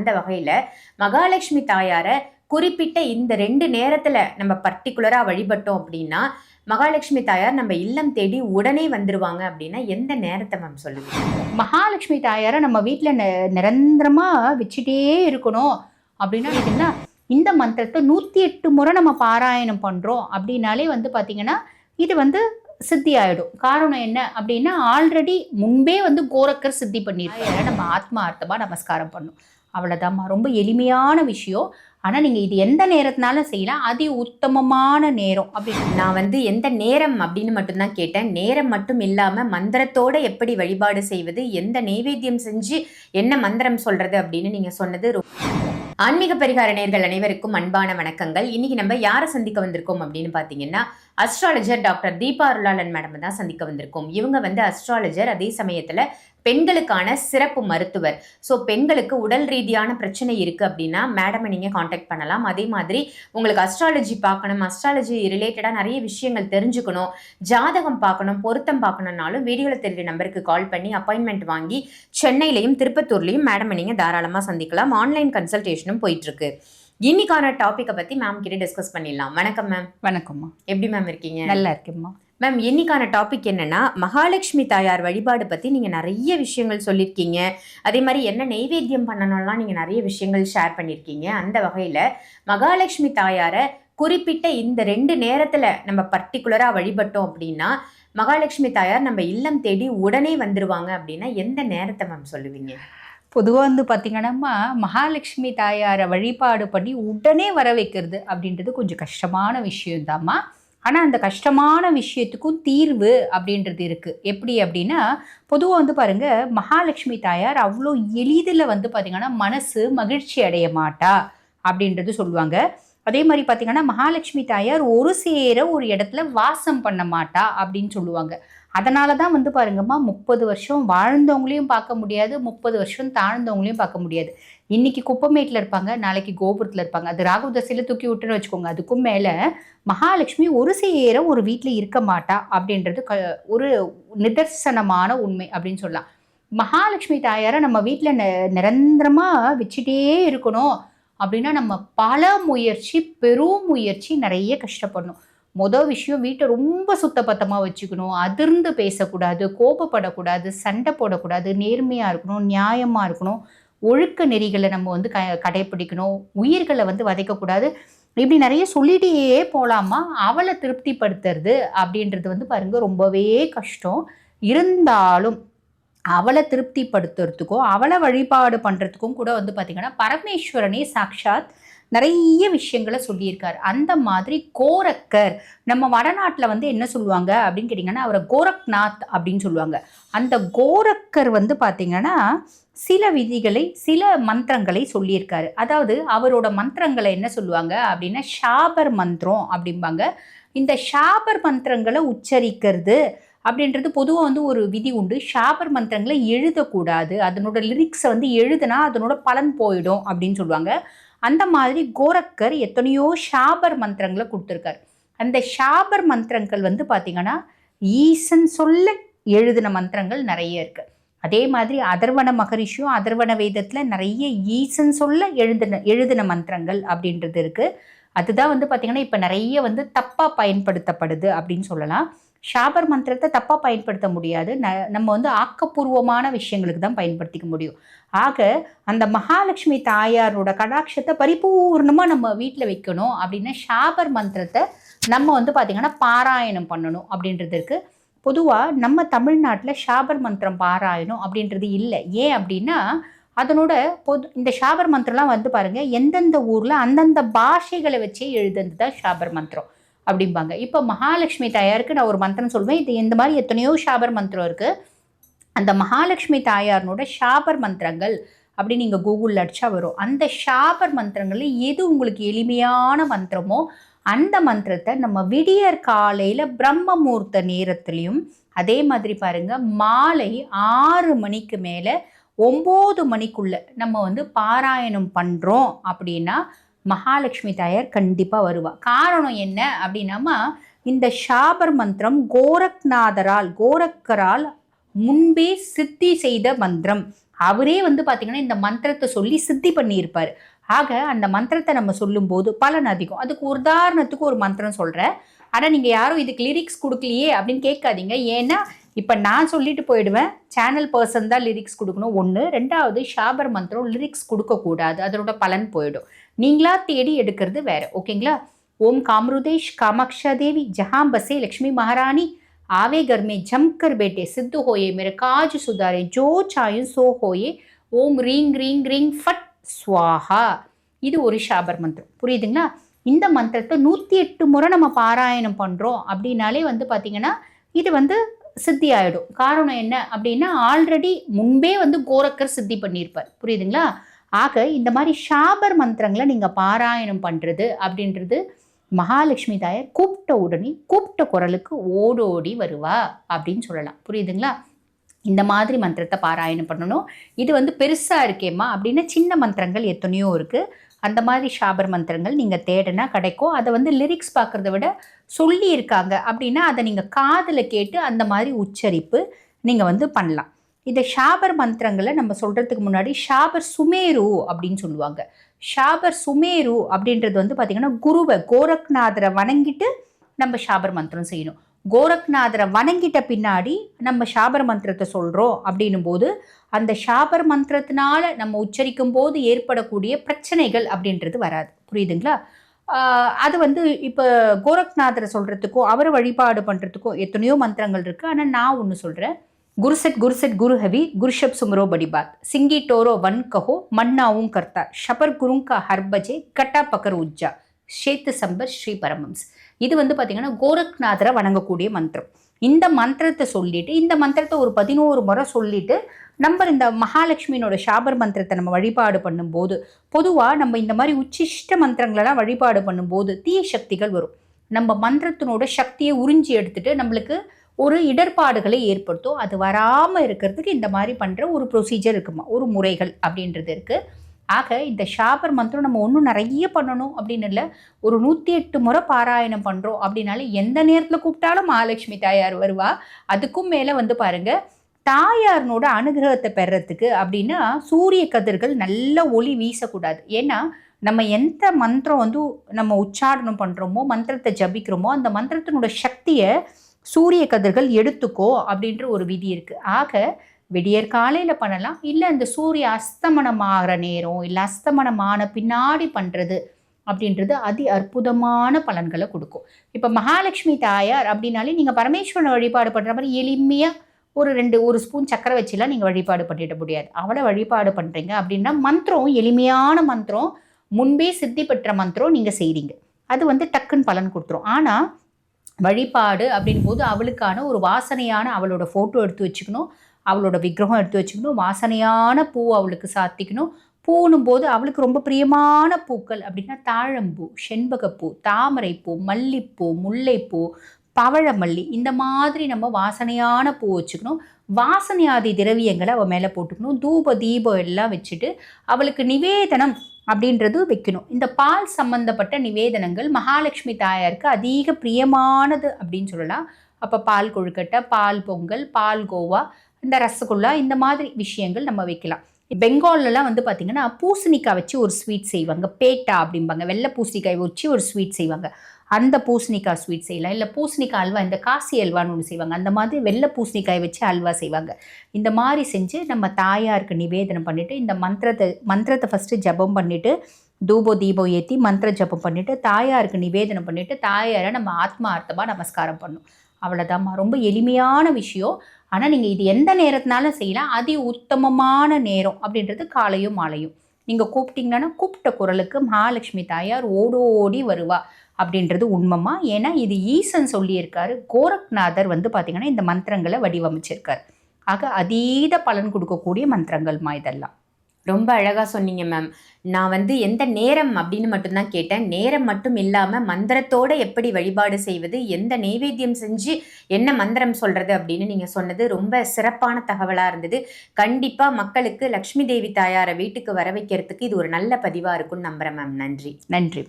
அந்த வகையில் மகாலட்சுமி தாயாரை குறிப்பிட்ட இந்த ரெண்டு நேரத்தில் நம்ம பர்டிகுலராக வழிபட்டோம் அப்படின்னா மகாலட்சுமி தாயார் நம்ம இல்லம் தேடி உடனே வந்துருவாங்க அப்படின்னா எந்த நேரத்தை மேம் சொல்லுவீங்க? மகாலட்சுமி தாயாரை நம்ம வீட்டில் நிரந்தரமாக வச்சுட்டே இருக்கணும். அப்படின்னா இதுன்னா இந்த மந்திரத்தை நூற்றி எட்டு முறை நம்ம பாராயணம் பண்ணுறோம் அப்படின்னாலே வந்து பார்த்திங்கன்னா இது வந்து சித்தி ஆகிடும் காரணம் என்ன அப்படின்னா ஆல்ரெடி முன்பே வந்து கோரக்கர் சித்தி பண்ணியிருக்காங்க நம்ம ஆத்மார்த்தமாக நமஸ்காரம் பண்ணும். அவ்வளோதாம்மா ரொம்ப எளிமையான விஷயம். ஆனால் நீங்கள் இது எந்த நேரத்தினாலும் செய்யலாம். அதி உத்தமமான நேரம் அப்படின்னு. நான் வந்து எந்த நேரம் அப்படின்னு மட்டும்தான் கேட்டேன். நேரம் மட்டும் இல்லாமல் மந்திரத்தோடு எப்படி வழிபாடு செய்வது எந்த நைவேத்தியம் செஞ்சு என்ன மந்திரம் சொல்கிறது அப்படின்னு நீங்கள் சொன்னது ரொம்ப- ஆன்மீக பரிகார நேர்கள் அனைவருக்கும் அன்பான வணக்கங்கள். இன்றைக்கி நம்ம யாரை சந்திக்க வந்திருக்கோம் அப்படின்னு பார்த்தீங்கன்னா astrologer doctor Deepa Arulalan madam தான் சந்திக்க வந்திருக்கோம். இவங்க வந்து அஸ்ட்ராலஜர் அதே சமயத்தில் பெண்களுக்கான சிறப்பு மருத்துவர். ஸோ பெண்களுக்கு உடல் ரீதியான பிரச்சனை இருக்குது அப்படின்னா மேடமை நீங்கள் காண்டாக்ட் பண்ணலாம். அதே மாதிரி உங்களுக்கு அஸ்ட்ராலஜி பார்க்கணும் அஸ்ட்ராலஜி ரிலேட்டடாக நிறைய விஷயங்கள் தெரிஞ்சுக்கணும் ஜாதகம் பார்க்கணும் பொருத்தம் பார்க்கணுன்னாலும் வீடியோவில் தெரிஞ்ச நம்பருக்கு கால் பண்ணி அப்பாயின்மெண்ட் வாங்கி சென்னையிலையும் திருப்பத்தூர்லையும் மேடமை நீங்கள் தாராளமாக சந்திக்கலாம். ஆன்லைன் கன்சல்டேஷனும் போயிட்டுருக்கு இன்னைக்கான டாப்பிக்கை பற்றி மேம் கிட்ட டிஸ்கஸ் பண்ணிடலாம். வணக்கம் மேம் வணக்கம்மா. எப்படி மேம் இருக்கீங்க? நல்லா இருக்கேம்மா. மேம் இன்னைக்கான டாபிக் என்னன்னா மகாலட்சுமி தாயார் வழிபாடு பற்றி நீங்கள் நிறைய விஷயங்கள் சொல்லியிருக்கீங்க. அதே மாதிரி என்ன நெய்வேத்தியம் பண்ணணும்லாம் நீங்கள் நிறைய விஷயங்கள் ஷேர் பண்ணியிருக்கீங்க. அந்த வகையில் மகாலட்சுமி தாயாரை குறிப்பிட்ட இந்த ரெண்டு நேரத்தில் நம்ம பர்டிகுலராக வழிபட்டோம் அப்படின்னா மகாலட்சுமி தாயார் நம்ம இல்லம் தேடி உடனே வந்துருவாங்க அப்படின்னா எந்த நேரத்தை மேம் சொல்லுவீங்க? பொதுவாக வந்து பார்த்திங்கன்னா மகாலட்சுமி தாயாரை வழிபாடு பண்ணி உடனே வர வைக்கிறது அப்படின்றது கொஞ்சம் கஷ்டமான விஷயம்தாம்மா. ஆனால் அந்த கஷ்டமான விஷயத்துக்கும் தீர்வு அப்படின்றது இருக்குது எப்படி அப்படின்னா பொதுவாக வந்து பாருங்கள் மகாலட்சுமி தாயார் அவ்வளோ எளிதில் வந்து பார்த்திங்கன்னா மனசு மகிழ்ச்சி அடைய மாட்டா அப்படின்றது சொல்லுவாங்க. அதே மாதிரி பார்த்தீங்கன்னா மகாலட்சுமி தாயார் ஒரு சேர ஒரு இடத்துல வாசம் பண்ண மாட்டா அப்படின்னு சொல்லுவாங்க. அதனால தான் வந்து பாருங்கம்மா முப்பது வருஷம் வாழ்ந்தவங்களையும் பார்க்க முடியாது முப்பது வருஷம் தாழ்ந்தவங்களையும் பார்க்க முடியாது. இன்னைக்கு குப்பமேட்டில் இருப்பாங்க நாளைக்கு கோபுரத்தில் இருப்பாங்க. அது ராகு தசையில் தூக்கி விட்டுன்னு வச்சுக்கோங்க அதுக்கும் மேலே மகாலட்சுமி ஒரு சேர ஒரு வீட்டில் இருக்க மாட்டா அப்படின்றது க ஒரு நிதர்சனமான உண்மை அப்படின்னு சொல்லலாம். மகாலட்சுமி தாயாரை நம்ம வீட்டில் ந நிரந்தரமாக வச்சுட்டே இருக்கணும். அப்படின்னா நம்ம பல முயற்சி பெரும் முயற்சி நிறைய கஷ்டப்படணும். மொதல் விஷயம் வீட்டை ரொம்ப சுத்தபத்தமாக வச்சுக்கணும். அதிர்ந்து பேசக்கூடாது கோபப்படக்கூடாது சண்டை போடக்கூடாது நேர்மையாக இருக்கணும் நியாயமாக இருக்கணும். ஒழுக்க நெறிகளை நம்ம வந்து க கடைப்பிடிக்கணும். உயிர்களை வந்து வதைக்கக்கூடாது. இப்படி நிறைய சொல்லிட்டே போகலாமா அவளை திருப்திப்படுத்துறது அப்படின்றது வந்து பாருங்க ரொம்பவே கஷ்டம். இருந்தாலும் அவளை திருப்திப்படுத்துறதுக்கும் அவளை வழிபாடு பண்ணுறதுக்கும் கூட வந்து பார்த்திங்கன்னா பரமேஸ்வரனே சாக்ஷாத் நிறைய விஷயங்களை சொல்லியிருக்கார். அந்த மாதிரி கோரக்கர் நம்ம வடநாட்டில் வந்து என்ன சொல்லுவாங்க அப்படின்னு கேட்டிங்கன்னா அவரை கோரக்நாத் அப்படின்னு சொல்லுவாங்க. அந்த கோரக்கர் வந்து பார்த்திங்கன்னா சில விதிகளை சில மந்திரங்களை சொல்லியிருக்காரு. அதாவது அவரோட மந்திரங்களை என்ன சொல்லுவாங்க அப்படின்னா ஷாபர் மந்திரம் அப்படிம்பாங்க. இந்த ஷாபர் மந்திரங்களை உச்சரிக்கிறது அப்படின்றது பொதுவாக வந்து ஒரு விதி உண்டு. ஷாபர் மந்திரங்களை எழுதக்கூடாது. அதனோட லிரிக்ஸை வந்து எழுதுனா அதனோட பலன் போயிடும் அப்படின்னு சொல்லுவாங்க. அந்த மாதிரி கோரக்கர் எத்தனையோ ஷாபர் மந்திரங்களை கொடுத்துருக்காரு. அந்த ஷாபர் மந்திரங்கள் வந்து பார்த்திங்கன்னா ஈசன் சொல்ல எழுதின மந்திரங்கள் நிறைய இருக்குது அதே மாதிரி அதர்வன மகரிஷியும் அதர்வன வேதத்தில் நிறைய ஈசன் சொல்ல எழுதின எழுதின மந்திரங்கள் அப்படின்றது இருக்குது அதுதான் வந்து பார்த்திங்கன்னா இப்போ நிறைய வந்து தப்பாக பயன்படுத்தப்படுது அப்படின்னு சொல்லலாம். ஷாபர் மந்திரத்தை தப்பாக பயன்படுத்த முடியாது. ந நம்ம வந்து ஆக்கப்பூர்வமான விஷயங்களுக்கு தான் பயன்படுத்திக்க முடியும். ஆக அந்த மகாலட்சுமி தாயாரோட கடாட்சத்தை பரிபூர்ணமாக நம்ம வீட்டில் வைக்கணும் அப்படின்னா ஷாபர் மந்திரத்தை நம்ம வந்து பார்த்திங்கன்னா பாராயணம் பண்ணணும் அப்படின்றது இருக்குது பொதுவாக நம்ம தமிழ்நாட்டில் ஷாபர் மந்திரம் பாராயணம் அப்படின்றது இல்லை. ஏன் அப்படின்னா அதனோட பொது இந்த ஷாபர் மந்திரம்லாம் வந்து பாருங்கள் எந்தெந்த ஊரில் அந்தந்த பாஷைகளை வச்சே எழுதுனது தான் ஷாபர் மந்திரம். அப்படிம்பாங்க. இப்போ மகாலட்சுமி தாயாருக்கு நான் ஒரு மந்திரம் சொல்வேன். இது இந்த மாதிரி எத்தனையோ ஷாபர் மந்திரம் இருக்குது அந்த மகாலட்சுமி தாயாரினோட ஷாபர் மந்திரங்கள் அப்படி நீங்கள் கூகுளில் அடித்தா வரும். அந்த ஷாபர் மந்திரங்களில் எது உங்களுக்கு எளிமையான மந்திரமோ அந்த மந்திரத்தை நம்ம விடியற் காலையில் பிரம்மமூர்த்த நேரத்துலையும் அதே மாதிரி பாருங்கள் மாலை ஆறு மணிக்கு மேலே ஒம்பது மணிக்குள்ளே நம்ம வந்து பாராயணம் பண்ணுறோம் அப்படின்னா மகாலட்சுமி தாயார் கண்டிப்பாக வருவா. காரணம் என்ன அப்படின்னாமா இந்த ஷாபர் மந்திரம் கோரக்நாதரால் கோரக்கரால் முன்பே சித்தி செய்த மந்திரம். அவரே வந்து பார்த்தீங்கன்னா இந்த மந்திரத்தை சொல்லி சித்தி பண்ணியிருப்பார். ஆக அந்த மந்திரத்தை நம்ம சொல்லும்போது பலன் அதிகம். அதுக்கு உதாரணத்துக்கு ஒரு மந்திரம் சொல்கிறேன் ஆனால் நீங்கள் யாரும் இதுக்கு லிரிக்ஸ் கொடுக்கலையே அப்படின்னு கேட்காதீங்க ஏன்னா இப்போ நான் சொல்லிட்டு போயிடுவேன் சேனல் பர்சன் தான் லிரிக்ஸ் கொடுக்கணும் ஒன்று ரெண்டாவது ஷாபர் மந்திரம் லிரிக்ஸ் கொடுக்கக்கூடாது அதோட பலன் போயிடும் நீங்களா தேடி எடுக்கிறது வேற ஓகேங்களா ஓம் कामरुदेश कामाक्षा देवी जहाँ बसे लक्ष्मी महारानी आवे घर में जमकर बैठे सिद्ध होए मेरे काज सुधारे जो चाहे सो होए ஓம் ரீங் ரீங் ரீங் ஃபட் ஸ்வாஹா இது ஒரு ஷாபர் மந்திரம் புரியுதுங்களா இந்த மந்திரத்தை நூற்றி எட்டு முறை நம்ம பாராயணம் பண்ணுறோம் அப்படின்னாலே வந்து பார்த்திங்கன்னா இது வந்து சித்தி ஆகிடும் காரணம் என்ன அப்படின்னா ஆல்ரெடி முன்பே வந்து கோரக்கர் சித்தி பண்ணியிருப்பார். புரியுதுங்களா? ஆக இந்த மாதிரி ஷாபர் மந்திரங்களை நீங்கள் பாராயணம் பண்ணுறது அப்படின்றது மகாலட்சுமி தாயர் கூப்பிட்ட உடனே கூப்பிட்ட குரலுக்கு ஓடோடி வருவா அப்படின்னு சொல்லலாம். புரியுதுங்களா? இந்த மாதிரி மந்திரத்தை பாராயணம் பண்ணணும். இது வந்து பெருசாக இருக்கேம்மா அப்படின்னா சின்ன மந்திரங்கள் எத்தனையோ இருக்குது அந்த மாதிரி ஷாபர் மந்திரங்கள் நீங்கள் தேடினா கிடைக்கும். அதை வந்து லிரிக்ஸ் பார்க்குறத விட சொல்லி இருக்காங்க அப்படின்னா அதை நீங்கள் காதில் கேட்டு அந்த மாதிரி உச்சரிப்பு நீங்கள் வந்து பண்ணலாம். இந்த ஷாபர் மந்திரங்களை நம்ம சொல்கிறதுக்கு முன்னாடி ஷாபர் சுமேரு அப்படின்னு சொல்லுவாங்க. ஷாபர் சுமேரு அப்படின்றது வந்து பார்த்திங்கன்னா குருவை கோரக்நாதரை வணங்கிட்டு நம்ம ஷாபர் மந்திரம் செய்யணும். கோரக்நாதரை வணங்கிட்ட பின்னாடி நம்ம ஷாபர் மந்திரத்தை சொல்கிறோம் அப்படின்னும் போது அந்த ஷாபர் மந்திரத்தினால நம்ம உச்சரிக்கும் போது ஏற்படக்கூடிய பிரச்சனைகள் அப்படின்றது வராது. புரியுதுங்களா? அது வந்து இப்போ கோரக்நாதரை சொல்கிறதுக்கும் அவரை வழிபாடு பண்ணுறதுக்கும் எத்தனையோ மந்திரங்கள் இருக்குது ஆனால் நான் ஒன்று சொல்கிறேன் குருசெட் குருசெட் குரு ஹவி குருஷப் சுமரோ படிபாத். சிங்கி டோரோ வன் கஹோ மன்னாவும் கர்த்தா. ஷபர் குருங்கா ஹர்பஜே கட்டா பக்கர் உஜ்ஜா. ஷேத்து சம்பர் ஸ்ரீ பரமம்ஸ். இது வந்து பார்த்திங்கன்னா கோரக்நாதரை வணங்கக்கூடிய மந்திரம். இந்த மந்திரத்தை சொல்லிட்டு இந்த மந்திரத்தை ஒரு பதினோரு முறை சொல்லிட்டு நம்ம இந்த மகாலட்சுமியினோட ஷாபர் மந்திரத்தை நம்ம வழிபாடு பண்ணும்போது பொதுவாக நம்ம இந்த மாதிரி உச்சிஷ்ட மந்திரங்களெல்லாம் வழிபாடு பண்ணும்போது தீய சக்திகள் வரும். நம்ம மந்திரத்தினோட சக்தியை உறிஞ்சி எடுத்துட்டு நம்மளுக்கு ஒரு இடர்பாடுகளை ஏற்படுத்தும். அது வராமல் இருக்கிறதுக்கு இந்த மாதிரி பண்ணுற ஒரு ப்ரொசீஜர் இருக்குமா? ஒரு முறைகள் அப்படின்றது இருக்குது ஆக இந்த ஷாபர் மந்திரம் நம்ம ஒன்றும் நிறைய பண்ணணும் அப்படின்னு இல்லை. ஒரு நூற்றி எட்டு முறை பாராயணம் பண்ணுறோம் அப்படின்னாலே எந்த நேரத்தில் கூப்பிட்டாலும் மகாலட்சுமி தாயார் வருவா. அதுக்கும் மேலே வந்து பாருங்கள் தாயாரினோட அனுகிரகத்தை பெறத்துக்கு அப்படின்னா சூரிய கதிர்கள் நல்ல ஒளி வீசக்கூடாது. ஏன்னா நம்ம எந்த மந்திரம் வந்து நம்ம உச்சாரணம் பண்ணுறோமோ மந்திரத்தை ஜபிக்கிறோமோ அந்த மந்திரத்தினோட சக்தியை சூரிய கதிர்கள் எடுத்துக்கோ அப்படின்ற ஒரு விதி இருக்குது ஆக விடியற் காலையில் பண்ணலாம். இல்லை அந்த சூரிய அஸ்தமனம் ஆகிற நேரம் இல்லை அஸ்தமனம் ஆன பின்னாடி பண்ணுறது அப்படின்றது அதி அற்புதமான பலன்களை கொடுக்கும். இப்போ மகாலட்சுமி தாயார் அப்படின்னாலே நீங்கள் பரமேஸ்வரனை வழிபாடு பண்ணுற மாதிரி எளிமையாக ஒரு ரெண்டு ஒரு ஸ்பூன் சக்கரை வச்சுலாம் நீங்கள் வழிபாடு பண்ணிட முடியாது. அவளை வழிபாடு பண்ணுறீங்க அப்படின்னா மந்திரம் எளிமையான மந்திரம் முன்பே சித்தி பெற்ற மந்திரம் நீங்கள் செய்கிறீங்க அது வந்து டக்குன்னு பலன் கொடுத்துரும். ஆனால் வழிபாடு அப்படின் போது அவளுக்கான ஒரு வாசனையான அவளோட ஃபோட்டோ எடுத்து வச்சுக்கணும். அவளோட விக்கிரகம் எடுத்து வச்சுக்கணும். வாசனையான பூ அவளுக்கு சாத்திக்கணும். பூணும் போது அவளுக்கு ரொம்ப பிரியமான பூக்கள் அப்படின்னா தாழம்பூ செண்பகப்பூ தாமரைப்பூ மல்லிப்பூ முல்லைப்பூ பவழமல்லி இந்த மாதிரி நம்ம வாசனையான பூ வச்சுக்கணும். வாசனையாதி திரவியங்களை அவள் மேலே போட்டுக்கணும். தூப தீபம் எல்லாம் வச்சுட்டு அவளுக்கு நிவேதனம் அப்படின்றது வைக்கணும். இந்த பால் சம்பந்தப்பட்ட நிவேதனங்கள் மகாலட்சுமி தாயாருக்கு அதிக பிரியமானது அப்படின்னு சொல்லலாம். அப்போ பால் கொழுக்கட்டை பால் பொங்கல் பால் கோவா இந்த ரசகுல்லா இந்த மாதிரி விஷயங்கள் நம்ம வைக்கலாம். பெங்கால்லலாம் வந்து பார்த்திங்கன்னா பூசணிக்காய் வச்சு ஒரு ஸ்வீட் செய்வாங்க. பேட்டா அப்படிம்பாங்க. வெள்ளை பூசணிக்காய் வச்சு ஒரு ஸ்வீட் செய்வாங்க. அந்த பூசணிக்காய் ஸ்வீட் செய்யலாம். இல்லை பூசணிக்காய் அல்வா இந்த காசி அல்வான்னு ஒன்று செய்வாங்க. அந்த மாதிரி வெள்ளை பூசணிக்காய் வச்சு அல்வா செய்வாங்க. இந்த மாதிரி செஞ்சு நம்ம தாயாருக்கு நிவேதனம் பண்ணிவிட்டு இந்த மந்திரத்தை மந்திரத்தை ஃபஸ்ட்டு ஜபம் பண்ணிவிட்டு தூபோ தீபம் ஏற்றி மந்திர ஜபம் பண்ணிவிட்டு தாயாருக்கு நிவேதனம் பண்ணிவிட்டு தாயாரை நம்ம ஆத்மார்த்தமாக நமஸ்காரம் பண்ணணும் அவ்வளோதாம்மா ரொம்ப எளிமையான விஷயம். ஆனால் நீங்கள் இது எந்த நேரத்தினாலும் செய்யலாம். அதி உத்தமமான நேரம் அப்படின்றது காலையும் மாலையும். நீங்கள் கூப்பிட்டீங்கன்னா கூப்பிட்ட குரலுக்கு மகாலட்சுமி தாயார் ஓடோடி வருவா அப்படின்றது உண்மைமா? ஏன்னா இது ஈசன் சொல்லியிருக்காரு. கோரக்நாதர் வந்து பார்த்திங்கன்னா இந்த மந்திரங்களை வடிவமைச்சிருக்கார். ஆக அதீத பலன் கொடுக்கக்கூடிய மந்திரங்கள்மா இதெல்லாம். ரொம்ப அழகாக சொன்னீங்க மேம் நான் வந்து எந்த நேரம் அப்படின்னு மட்டும்தான் கேட்டேன். நேரம் மட்டும் இல்லாமல் மந்திரத்தோடு எப்படி வழிபாடு செய்வது எந்த நைவேத்தியம் செஞ்சு என்ன மந்திரம் சொல்கிறது அப்படின்னு நீங்கள் சொன்னது ரொம்ப சிறப்பான தகவலாக இருந்தது. கண்டிப்பாக மக்களுக்கு லக்ஷ்மி தேவி தாயாரை வீட்டுக்கு வர வைக்கிறதுக்கு இது ஒரு நல்ல பதிவாக இருக்கும்னு நம்புறேன் மேம் நன்றி. நன்றி